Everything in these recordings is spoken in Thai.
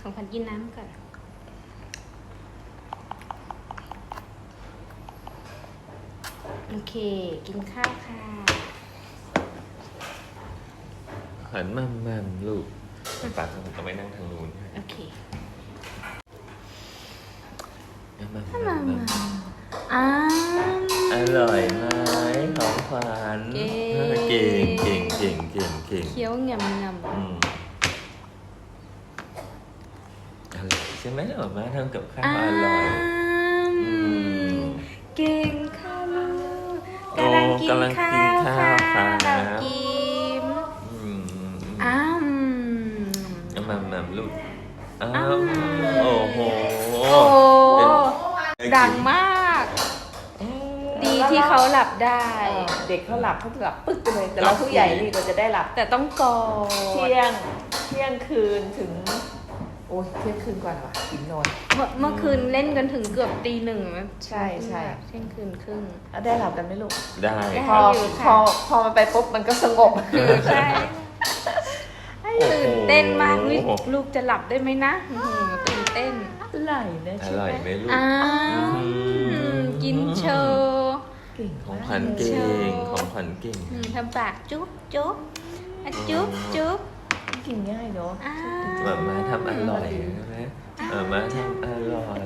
ของขวัญกินน้ำก่อนโอเค กินข้าวค่ะ หันมามาลูกปากผมก็ไม่นั่งทางนู้นโอเคมามามามามาอ้าอร่อยไหมของขวัญเก่งเก่งเก่งเก่งเก่งเก่งเคี้ยวงำงอืมอร่อย ใช่ไหมหรอมาทำกับข้าวำอร่อยอืมเก่งค่ะลูกโอ้กำลังกินกำลังกินข้าวข้าวค่ะครับเรากินอืมอ้ามเอามามาลูกอ้าอ้าว วโอ้โห โอ้ดังมาก ดีที่เขาหลับได้ เด็กเขาหลับเขาหลับปึ๊กไปเลย แต่เราผู้ใหญ่นี่เราจะได้หลับแต่ต้องกอดเที่ยงเที่ยงคืนถึง โอ้ยเที่ยงคืนก่อนว่ะกินนอน เมื่อเมื่อคืนเล่นกันถึงเกือบตีหนึ่งมั้ยใช่ใช่ เที่ยงคืนครึ่ง แล้วได้หลับกันไหมลูก ได้ได้พออยู่ค่ะพอพอมันไปปุ๊บมันก็สงบใช่ตื่นเต้นมากอุ๊ยโอ้โห ลูกจะหลับได้ไหมนะอื้อหือตื่นเต้นอร่อยนะอใช่ร่อยไหไหมมลูก อ้าวอืม กินโชว์เก่งของมากขวัญเก่ง ของขวัญเก่ง อืมทำปากจุ๊บจุ๊บอะจุ๊บจุ๊บ กินง่ายเนาะอ้าวมามาทำอร่อยใช่ไหมมามาทำอร่อย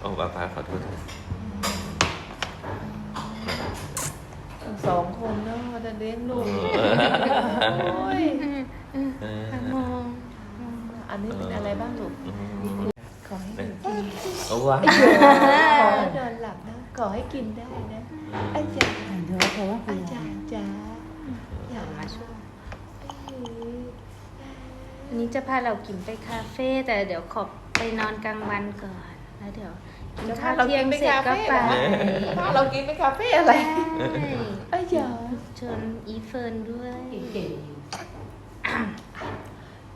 โอ้ป้าป้าขอโทษครับสองคนเนาะจะเลี้ยงลูกโอ้ยเออมองอันนี้เป็นอะไรบ้างลูกอืมขอให้หนูกินเอาว้าวขอให้นอนหลับนะขอให้กินได้นะอาจารย์อาจารย์จ้าอยาก มาช่วยวั นนี้จะพาเรากินไปคาเฟ่แต่เดี๋ยวขอไปนอนกลางวันก่อนแล้วเดี๋ยวกินข้าวเที่ยงเสร็จก็ไปถ้าเรากินไปคาเฟ่อะไรใช่ไอ้ยาเชิญอีเฟิร์นด้วยเฮ้ยอะ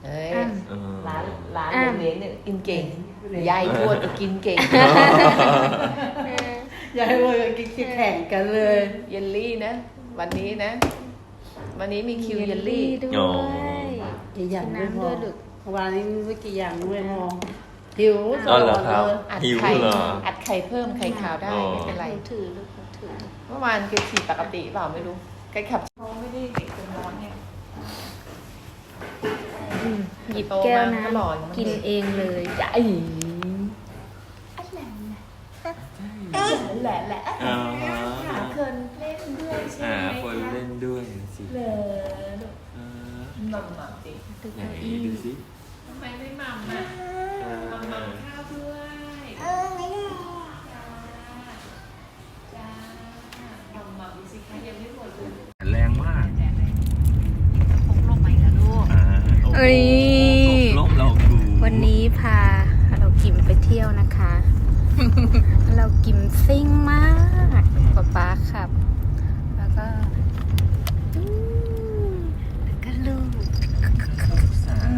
เออร้านร้านอะเลี้ยงเนี่ยกินเก่งยายทวดก็กินเก่งเอออยากให้พวกเรากินแข่งกันเลย เยลลี่นะ วันนี้นะ วันนี้มีคิวเยลลี่ด้วยโอ้ กี่อย่างไม่พน้ำอด้วยลูกเมื่อวานนี้ไม่กี่อย่างไม่พอหิวตอ๋อลเหรออดครับเลยอัดหิวไข่เหรออัดไข่เพิ่มไข่ขาวได้อ๋อ ไม่เป็นไรหนูถือลูกหนูถือ เมื่อวานแกฉีดปกติเปล่าไม่รู้แกขับเขาไม่ได้เด็กจนร้อนเนี่ยหยิบแก้วน้โตมาก็หล่ออยู่ำกินเองเลยใหญ่แหละแหละอ๋อหาเคินเล่นด้วยใช่หาไหมคนเล่นด้วยสิเลยเอ อหม่ำหม่ำจริงตึกไหนเก้าอี้ดูสิทำไมไม่หม่ำอะเออหม่ำหม่ำข้าวด้วยจ้าหม่ำหม่ำดูสิคะยังไม่หมดเลยแรงมากพกลงมาอีกแล้วลูกอ่าโอ้โหเอ้ย ลบเรากู วันนี้พาเรากิมไปเที่ยวนะคะ เรากิมซิ่งมากป๊าป๊าขับ แล้วก็อืมแล้วก็ลูก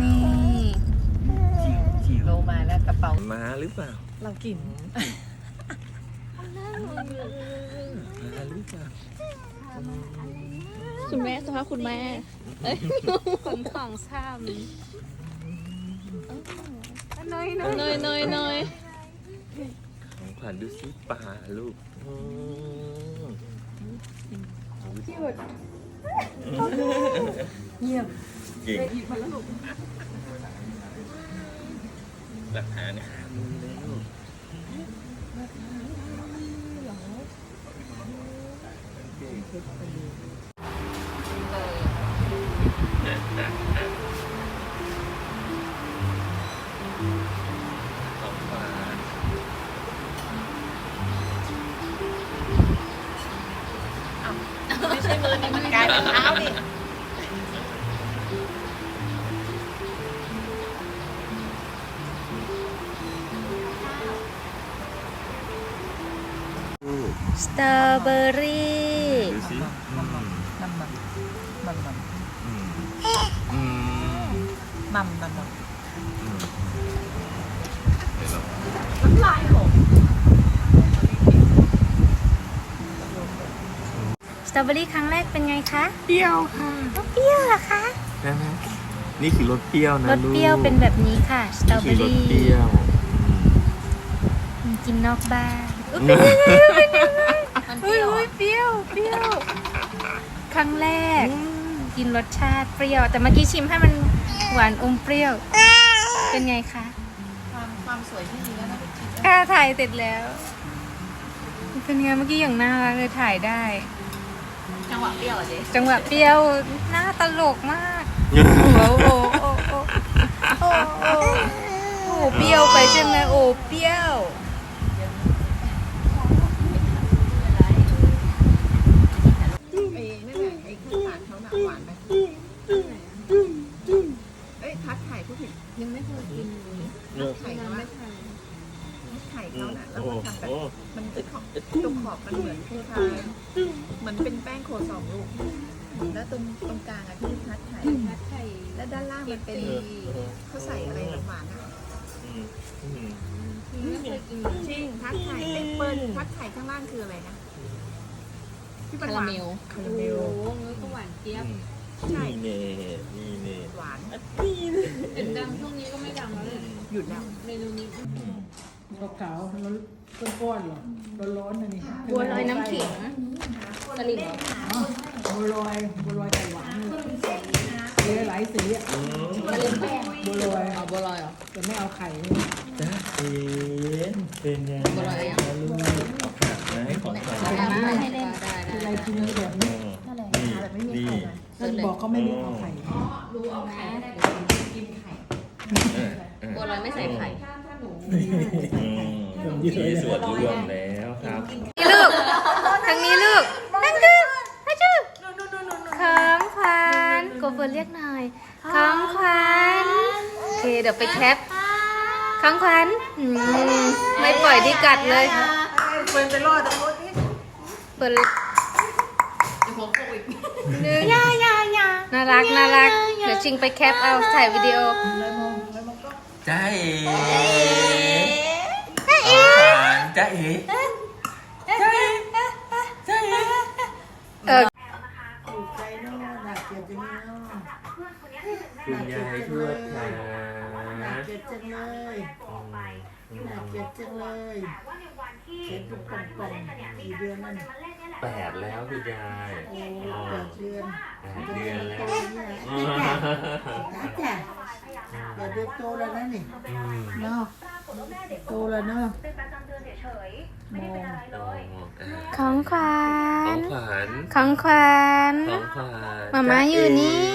นี่ จิ๋วจิ๋ว โลมาแล้วกระเป๋า มาหรือเปล่า เรา กินมาหรือเปล่าคุณแม่สภาพคุณแม่ขนของซ้ำน้อยน้อยเนยเนยเนยของขวัญดูสิปลาลูกอืมเงียบเก่งหลักฐานหามุมเลยลูก ขอ มัมมัมอืมอืมมัมมัมมัมอืมเดี๋ยวเราน้ำลายหกสตรอเบอรี่ครั้งแรกเป็นไงคะเปรี้ยวค่ะเปรี้ยวเหรอคะได้ไหมนี่คือรสเปรี้ยวนะรสเปรี้ยวลูกเป็นแบบนี้ค่ะ สตรอเบอนี่คือรสรี่เปรี้ยว กินนอกบ้านอุ๊ยเป็นยังไงเป็นยังไงอุ้ยอุ้ยเปรี้ยวเปรี้ยว ครั้งแรก กินร สชาติเปรี้ยว แต่เมื่อกี้ชิมให้มันหวานอมเปรี้ยว เป็นไงคะความความสวยที่ดีแล้วนะเป็นชิ้นอ่าถ่ายเสร็จแล้ว เป็นไงเมื่อกี้อย่างน่ารักเลยถ่ายได้ จังหวะเปรี้ยวอะเจ๊จังหวะเปรี้ยวหน้าตลกมากโอ้โหโอ้โหโอ้โหโอ้โหโอ้โหเปรี้ยวไปใช่ไหมโอ้เปรี้ยว ไอ้นั่นแหละไอ้ข้าวสารเขาหนาหวานไหมเอ้ยทัดไข่ผู้ผิดยังไม่เคยกินเลยไข่เขาอะไข่เขาน่ะแล้ว โอ้ มันทำแบบ โห มันขอบตรงขอบมันเหมือนคล้ายๆเหมือนเป็นแป้งโคสองลูก แล้วตรงตรงกลางอะที่ทัดไข่ทัดไข่ แล้วด้านล่างมันเป็นเขาใส่อะไรหวานๆอะอืมอืมจริงทัดไข่ไอ้เปิ้ลทัดไข่ข้างล่างคืออะไรนะที่มันหวานคาราเมลก็หวานเจี๊ยบใช่นี่เน่นี่เน่หวานเห็นดังช่วงนี้ก็ไม่ดังแล้วเลยหยุดแล้วเมนูนี้ขาวๆร้อนก้อนๆหรอร้อนๆนะนี่บัวลอยน้ำขิงสลิมเหรออ๋อ บัวลอยบัวลอยไข่หวานเลยหลายสีอะอืมบัวลอยอ๋อบัวลอยเหรอแต่ไม่เอาไข่จ้าเอ๋เป็นยังไงบัวลอยอะไรอะคะลูกเอาผักมาให้ของขวัญได้ได้ให้เล่นได้คืออะไรได้กินอะไรแบบนี้นี่นี่ท่านบอกเขาไม่ได้เอาไข่เออเออบัวลอยไม่ใส่ไข่อืมมีส่วนร่วมแล้วครับนี่ลูกทางนี้ลูก นั่นคือฮัชชูของขวัญโกเฟิร์นเรียกหน่อยของขวัญโอเคเดี๋ยวไปแคปของขวัญอืมไม่ปล่อยที่กัดเลยเฟิร์นไปรอดตรงนู้นนี่เปิดหนึ่งยายายาน่ารักน่ารักเดี๋ยวชิงไปแคปเอาถ่ายวิดีโอจ้าเอ๋ของขวัญจ้าเอ๋เอ นักเจ็บจังเลยเจ็บทุกป่องๆกี่เดือนนั่นแปดแล้วคุณยายโอ้แปดเดือนแปดเดือนแล้วโตเนี่ยจ้าจ้ะแปดเดือนโตแล้วนะนี่อืมเนาะโตแล้วเนาะมองของขวัขอญงขวัญของขวัญของขวัญมาม่าอยู่นี่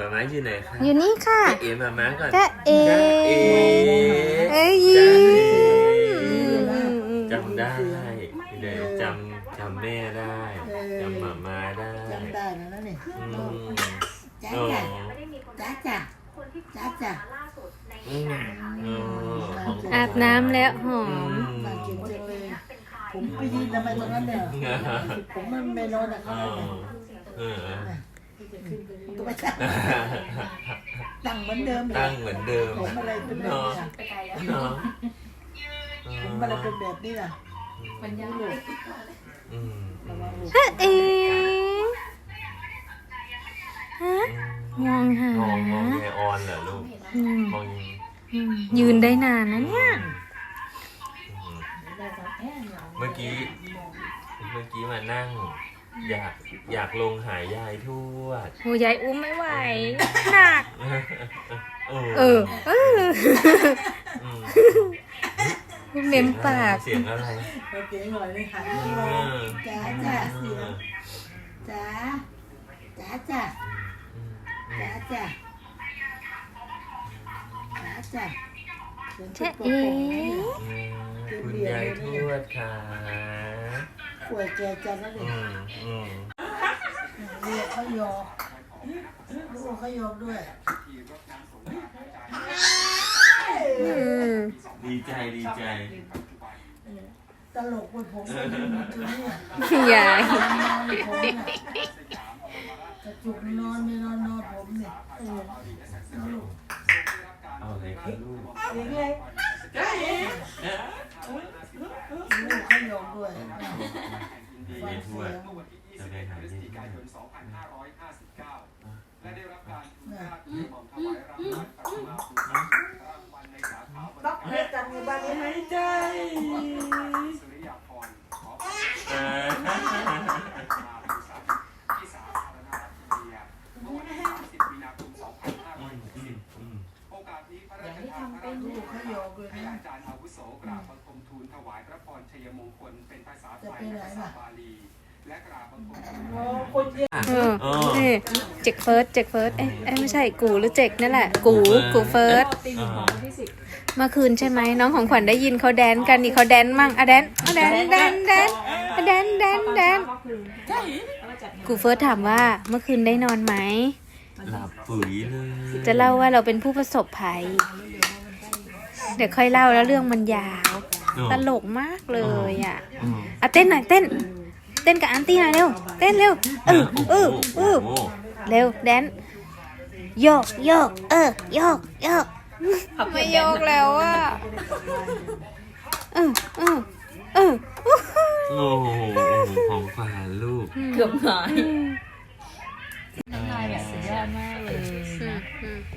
มาม่าอยู่ไหนคะอยู่นี่ค่ะจ๊ะเอ๋มาม่าก่อนจ๊ะเอ๋จ๊ะเอ๋เอ้ยจ๊ะยิ้มเอ๋อืมอืมอืมจำได้เดี๋ยวจำจำแม่ได้จำมาม่าได้จำได้แล้วนะนี่อืมจ้าโอ้จ้ะจ้าจ้ะจ้าจ้ะอืมโอ้ของขวัญอาบน้ำแล้วหอมหนักเจ็บจังเลยผมไปยืนทำไมตรงนั้นเนี่ยผมมันไม่นอนอะเขาอ๋อเลย เออตัวจ้ะตั้งเหมือนเดิมตั้งเหมือนเดิมผมอะไรเป็นแบบเนาะนี้เนาะผมอะไรเป็นแบบนี้ล่ะมันยากลูกอืมระวังลูกฮะเอ๋ฮะมองหามองมองยายออนเหรอลูกอืมมองยังอืมยืนได้นานนะเนี่ยเมื่อกี้ เมื่อกี้มานั่ง อยากอยากลงหายายทวดโหยายอุ้มไม่ไหวหนักเอเออเออมเม้มปาก เสียงอะไรเราเสียงหน่อยเลยค่ะเสียงอะไรจ้าจ้าเสียงจ้าจ้าจ้าจ้าจ้าจ้าจ้าเจ๊เอ๋คุณยายทวดค่ะ ป่วยแก่จังนเนี่ยมอืมเรียกเขายอกลูกเขายอกด้วย อืมดีใจดีใจ ตลกบนผมก็นอยู่เนี่ยยาย นอนผมเนี่ยกระจุกนอนไม่นอนนอนผมเนี่ยเออลูกเอาอะไรคะลูกเลี้ยงเลย ทวดจะไปหาเยายทวดและได้รับการ ที่ทำเป็นลูกเขาโยกเลยนะอาจารย์อาวุโสกราบบังคมทูลถวายพระพรชัยมงคลเป็นภาษาไทยและภาษาบาลีและกราบบังคมทูลโอ้คนเยอะเออนี่เจ็กเฟิร์สเจ็กเฟิร์สเอ้ยเอ้ยไม่ใช่กูหรือเจ็กนั่นแหละ กูกูเฟิร์สตีหนึ่งของวันที่สิบเมื่อคืนใช่ไหมน้องของขวัญได้ยินเขาแดนกันนี่เขาแดนมั่งอะแดนอะแดนแดนแดนอะแดนแดนแดนก็คือแล้วก็จัดงานกูเฟิร์สถามว่าเมื่อคืนได้นอนไหม หลับปุ๋ยเลยจะเล่าว่าเราเป็นผู้ประสบภัย เดี๋ยวค่อยเล่าแล้วเรื่องมันยาว ตลกมากเลยอะอืมอะเต้นหน่อยเต้น เต้นกับอันตี้หน่อยเร็ว เต้นเร็วเออเออเออโอ้โหเร็วแดนโยกโยกเออโยกโยกไม่โยกแล้วอะเออเออเออโอ้โหของขวัญลูกเกือบหาย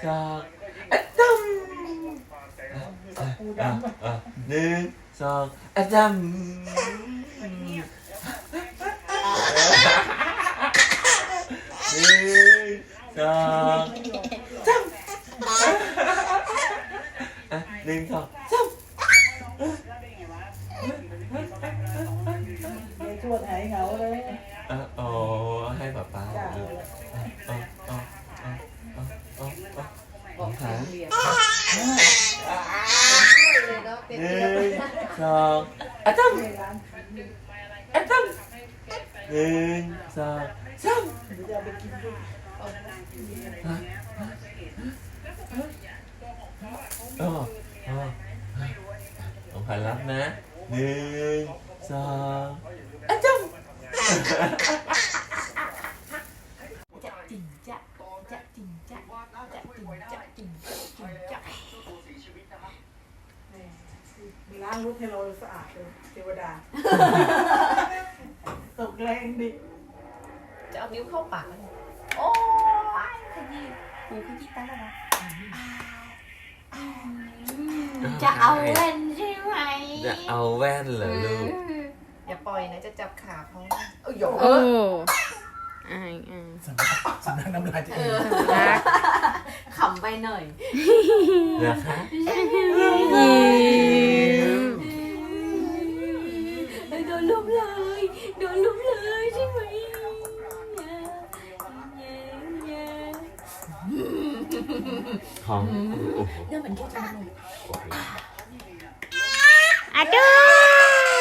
사, 아담. 아, 아, 아, 는, 성, 아담. con anh tâm. Anh tâm. Lên sao sao không phải lắm nè. Dạ. Lên sao anh tâm. ล้างรถให้เราสะอาดเลยเทวดา ตกแรงดิจะเอานิ้วเข้าปากมันโอ้ยขยี้หูขยี้ตาแล้วนะจะเอาเล่นใช่ไหมจะเอาแว่นเหรอลูก อย่าปล่อยนะจะจับขาเขาเอ้ยโยโอ้อ่าอ่าสำนักน้ำลายตัวเองรักขำไปหน่อยเหรอคะ โดนลุมเลยใช่ไหมของโอ้โห เนี่ยมันแค่จะมาอะดู